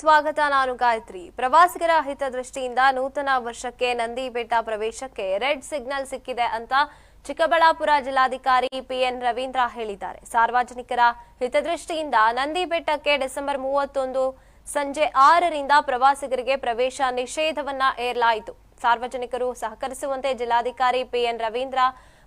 ಸ್ವಾಗತ ನಾನು ಗಾಯತ್ರಿ. ಪ್ರವಾಸಿಗರ ಹಿತದೃಷ್ಟಿಯಿಂದ ನೂತನ ವರ್ಷಕ್ಕೆ ನಂದಿ ಬೆಟ್ಟ ಪ್ರವೇಶಕ್ಕೆ ರೆಡ್ ಸಿಗ್ನಲ್ ಸಿಕ್ಕಿದೆ ಅಂತ ಚಿಕ್ಕಬಳ್ಳಾಪುರ ಜಿಲ್ಲಾಧಿಕಾರಿ ಪಿಎನ್ ರವೀಂದ್ರ ಹೇಳಿದ್ದಾರೆ. ಸಾರ್ವಜನಿಕರ ಹಿತದೃಷ್ಟಿಯಿಂದ ನಂದಿ ಬೆಟ್ಟಕ್ಕೆ ಡಿಸೆಂಬರ್ ಮೂವತ್ತೊಂದು ಸಂಜೆ ಆರರಿಂದ ಪ್ರವಾಸಿಗರಿಗೆ ಪ್ರವೇಶ ನಿಷೇಧವನ್ನ ಏರಲಾಯಿತು. ಸಾರ್ವಜನಿಕರು ಸಹಕರಿಸುವಂತೆ ಜಿಲ್ಲಾಧಿಕಾರಿ ಪಿಎನ್ ರವೀಂದ್ರ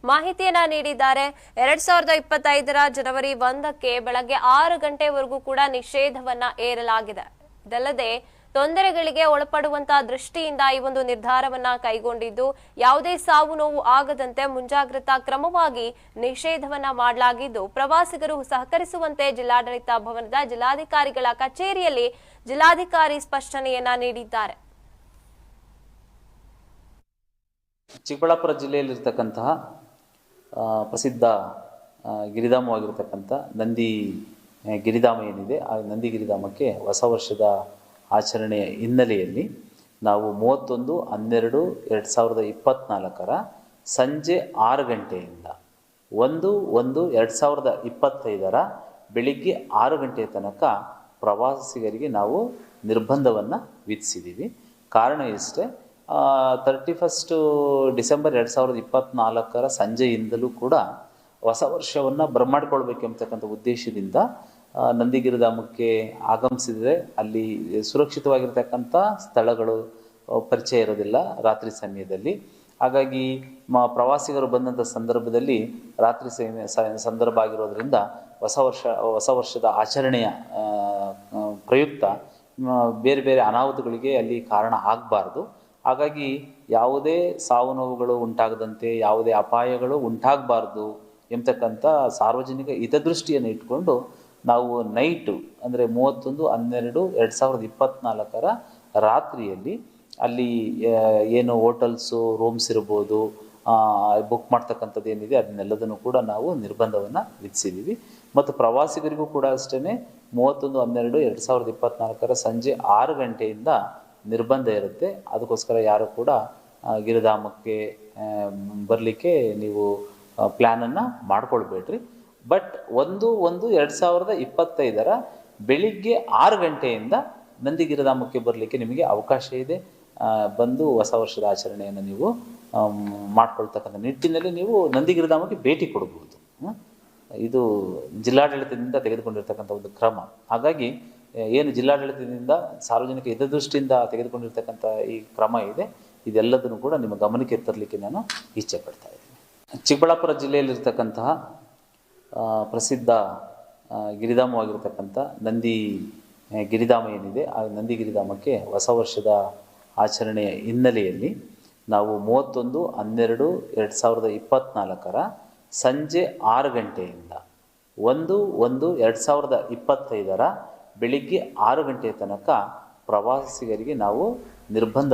ಮಾಹಿತಿಯನ್ನ ನೀಡಿದ್ದಾರೆ. ಎರಡ್ ಸಾವಿರದ ಇಪ್ಪತ್ತೈದರ ಜನವರಿ ಒಂದಕ್ಕೆ ಬೆಳಗ್ಗೆ ಆರು ಗಂಟೆವರೆಗೂ ಕೂಡ ನಿಷೇಧವನ್ನ ಏರಲಾಗಿದೆ. ಇದಲ್ಲದೆ ತೊಂದರೆಗಳಿಗೆ ಒಳಪಡುವಂತಹ ದೃಷ್ಟಿಯಿಂದ ಈ ಒಂದು ನಿರ್ಧಾರವನ್ನ ಕೈಗೊಂಡಿದ್ದು, ಯಾವುದೇ ಸಾವು ನೋವು ಆಗದಂತೆ ಮುಂಜಾಗ್ರತಾ ಕ್ರಮವಾಗಿ ನಿಷೇಧವನ್ನ ಮಾಡಲಾಗಿದ್ದು, ಪ್ರವಾಸಿಗರು ಸಹಕರಿಸುವಂತೆ ಜಿಲ್ಲಾಡಳಿತ ಭವನದ ಜಿಲ್ಲಾಧಿಕಾರಿಗಳ ಕಚೇರಿಯಲ್ಲಿ ಜಿಲ್ಲಾಧಿಕಾರಿ ಸ್ಪಷ್ಟನೆಯನ್ನ ನೀಡಿದ್ದಾರೆ. ಚಿಕ್ಕಬಳ್ಳಾಪುರ ಜಿಲ್ಲೆಯಲ್ಲಿರ್ತಕ್ಕಂತಹ ಪ್ರಸಿದ್ಧ ಗಿರಿಧಾಮವಾಗಿರ್ತಕ್ಕಂಥ ನಂದಿ ಗಿರಿಧಾಮ ಏನಿದೆ, ಆ ನಂದಿ ಗಿರಿಧಾಮಕ್ಕೆ ಹೊಸ ವರ್ಷದ ಆಚರಣೆಯ ಹಿನ್ನೆಲೆಯಲ್ಲಿ ನಾವು ಮೂವತ್ತೊಂದು, ಹನ್ನೆರಡು, ಎರಡು ಸಾವಿರದ ಇಪ್ಪತ್ತ್ನಾಲ್ಕರ ಸಂಜೆ ಆರು ಗಂಟೆಯಿಂದ ಒಂದು ಒಂದು, ಎರಡು ಸಾವಿರದ ಇಪ್ಪತ್ತೈದರ ಬೆಳಿಗ್ಗೆ ಆರು ಗಂಟೆಯ ತನಕ ಪ್ರವಾಸಿಗರಿಗೆ ನಾವು ನಿರ್ಬಂಧವನ್ನು ವಿಧಿಸಿದ್ದೀವಿ. ಕಾರಣ ಇಷ್ಟೇ ತರ್ಟಿ ಫಸ್ಟು ಡಿಸೆಂಬರ್ ಎರಡು ಸಾವಿರದ ಇಪ್ಪತ್ತ್ನಾಲ್ಕರ ಸಂಜೆಯಿಂದಲೂ ಕೂಡ ಹೊಸ ವರ್ಷವನ್ನು ಬರಮಾಡ್ಕೊಳ್ಬೇಕೆಂಬತಕ್ಕಂಥ ಉದ್ದೇಶದಿಂದ ನಂದಿಗಿರಿಧಾಮಕ್ಕೆ ಆಗಮಿಸಿದರೆ ಅಲ್ಲಿ ಸುರಕ್ಷಿತವಾಗಿರ್ತಕ್ಕಂಥ ಸ್ಥಳಗಳು ಪರಿಚಯ ಇರೋದಿಲ್ಲ ರಾತ್ರಿ ಸಮಯದಲ್ಲಿ. ಹಾಗಾಗಿ ಮ, ಪ್ರವಾಸಿಗರು ಬಂದಂಥ ಸಂದರ್ಭದಲ್ಲಿ ರಾತ್ರಿ ಸಮಯ ಸಂದರ್ಭ ಆಗಿರೋದ್ರಿಂದ ಹೊಸ ವರ್ಷ, ಹೊಸ ವರ್ಷದ ಆಚರಣೆಯ ಪ್ರಯುಕ್ತ ಬೇರೆ ಬೇರೆ ಅನಾಹುತಗಳಿಗೆ ಅಲ್ಲಿ ಕಾರಣ ಆಗಬಾರ್ದು. ಹಾಗಾಗಿ ಯಾವುದೇ ಸಾವು ನೋವುಗಳು ಉಂಟಾಗದಂತೆ, ಯಾವುದೇ ಅಪಾಯಗಳು ಉಂಟಾಗಬಾರ್ದು ಎಂಬತಕ್ಕಂಥ ಸಾರ್ವಜನಿಕ ಹಿತದೃಷ್ಟಿಯನ್ನು ಇಟ್ಕೊಂಡು ನಾವು ನೈಟು ಅಂದರೆ ಮೂವತ್ತೊಂದು, ಹನ್ನೆರಡು, ಎರಡು ಸಾವಿರದ ಇಪ್ಪತ್ತ್ನಾಲ್ಕರ ರಾತ್ರಿಯಲ್ಲಿ ಅಲ್ಲಿ ಏನು ಹೋಟೆಲ್ಸು ರೂಮ್ಸ್ ಇರ್ಬೋದು ಬುಕ್ ಮಾಡ್ತಕ್ಕಂಥದ್ದು ಏನಿದೆ, ಅದನ್ನೆಲ್ಲದನ್ನು ಕೂಡ ನಾವು ನಿರ್ಬಂಧವನ್ನು ವಿಧಿಸಿದ್ದೀವಿ. ಮತ್ತು ಪ್ರವಾಸಿಗರಿಗೂ ಕೂಡ ಅಷ್ಟೇ ಮೂವತ್ತೊಂದು, ಹನ್ನೆರಡು, ಎರಡು ಸಾವಿರದ ಇಪ್ಪತ್ತ್ನಾಲ್ಕರ ಸಂಜೆ ಆರು ಗಂಟೆಯಿಂದ ನಿರ್ಬಂಧ ಇರುತ್ತೆ. ಅದಕ್ಕೋಸ್ಕರ ಯಾರು ಕೂಡ ಗಿರಿಧಾಮಕ್ಕೆ ಬರಲಿಕ್ಕೆ ನೀವು ಪ್ಲ್ಯಾನನ್ನು ಮಾಡ್ಕೊಳ್ಬೇಡ್ರಿ. ಬಟ್ ಒಂದು ಒಂದು, ಎರಡು ಸಾವಿರದ ಇಪ್ಪತ್ತೈದರ ಬೆಳಿಗ್ಗೆ ಆರು ಗಂಟೆಯಿಂದ ನಂದಿಗಿರಿಧಾಮಕ್ಕೆ ಬರಲಿಕ್ಕೆ ನಿಮಗೆ ಅವಕಾಶ ಇದೆ. ಬಂದು ಹೊಸ ವರ್ಷದ ಆಚರಣೆಯನ್ನು ನೀವು ಮಾಡಿಕೊಳ್ತಕ್ಕಂಥ ನಿಟ್ಟಿನಲ್ಲಿ ನೀವು ನಂದಿಗಿರಿಧಾಮಕ್ಕೆ ಭೇಟಿ ಕೊಡಬಹುದು. ಇದು ಜಿಲ್ಲಾಡಳಿತದಿಂದ ತೆಗೆದುಕೊಂಡಿರ್ತಕ್ಕಂಥ ಒಂದು ಕ್ರಮ. ಹಾಗಾಗಿ ಏನು ಜಿಲ್ಲಾಡಳಿತದಿಂದ ಸಾರ್ವಜನಿಕ ಹಿತದೃಷ್ಟಿಯಿಂದ ತೆಗೆದುಕೊಂಡಿರ್ತಕ್ಕಂಥ ಈ ಕ್ರಮ ಇದೆ. ಇದೆಲ್ಲದನ್ನು ಕೂಡ ನಿಮ್ಮ ಗಮನಕ್ಕೆ ತರಲಿಕ್ಕೆ ನಾನು ಇಚ್ಛೆ ಪಡ್ತಾ ಇದ್ದೀನಿ. ಚಿಕ್ಕಬಳ್ಳಾಪುರ ಜಿಲ್ಲೆಯಲ್ಲಿರ್ತಕ್ಕಂತಹ ಪ್ರಸಿದ್ಧ ಗಿರಿಧಾಮವಾಗಿರ್ತಕ್ಕಂಥ ನಂದಿ ಗಿರಿಧಾಮ ಏನಿದೆ, ಆ ನಂದಿ ಗಿರಿಧಾಮಕ್ಕೆ ಹೊಸ ವರ್ಷದ ಆಚರಣೆಯ ಹಿನ್ನೆಲೆಯಲ್ಲಿ ನಾವು ಮೂವತ್ತೊಂದು, ಹನ್ನೆರಡು, ಎರಡು ಸಾವಿರದ ಇಪ್ಪತ್ತ್ನಾಲ್ಕರ ಸಂಜೆ ಆರು ಗಂಟೆಯಿಂದ ಒಂದು ಒಂದು, ಎರಡು ಸಾವಿರದ ಇಪ್ಪತ್ತೈದರ ಬೆಳಿಗ್ಗೆ ಆರು ಗಂಟೆಯ ತನಕ ಪ್ರವಾಸಿಗರಿಗೆ ನಾವು ನಿರ್ಬಂಧ